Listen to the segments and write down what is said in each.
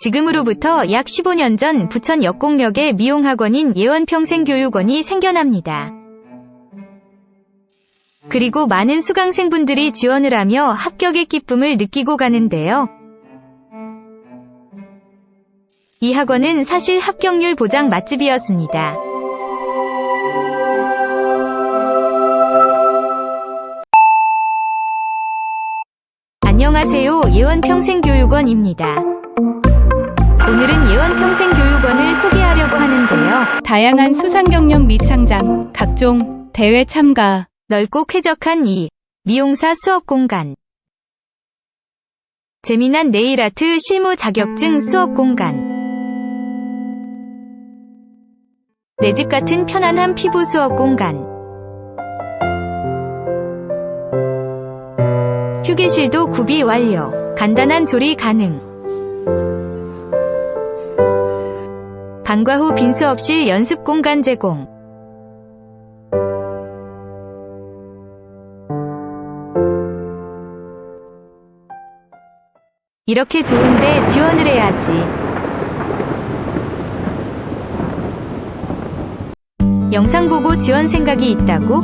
지금으로부터 약 15년 전 부천 역공역에 미용학원인 예원평생교육원이 생겨납니다. 그리고 많은 수강생분들이 지원을 하며 합격의 기쁨을 느끼고 가는데요. 이 학원은 사실 합격률 보장 맛집이었습니다. 안녕하세요. 예원평생교육원입니다. 오늘은 예원평생교육원을 소개하려고 하는데요. 다양한 수상 경력 및 상장, 각종 대회 참가, 넓고 쾌적한 이 미용사 수업 공간. 재미난 네일 아트 실무 자격증 수업 공간. 내 집 같은 편안한 피부 수업 공간. 휴게실도 구비 완료. 간단한 조리 가능. 방과 후 빈수업실 연습 공간 제공. 이렇게 좋은데 지원을 해야지. 영상 보고 지원 생각이 있다고?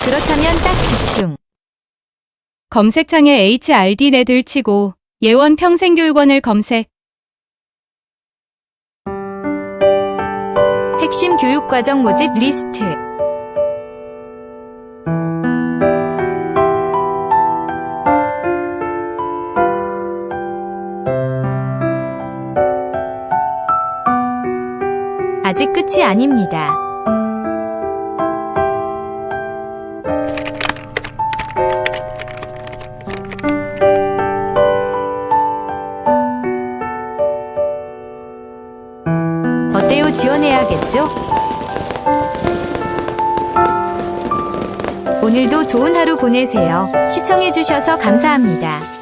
그렇다면 딱 집중. 검색창에 HRD 네들 치고 예원 평생교육원을 검색. 핵심 교육과정 모집 리스트. 아직 끝이 아닙니다. 어때요? 지원해야겠죠? 오늘도 좋은 하루 보내세요. 시청해주셔서 감사합니다.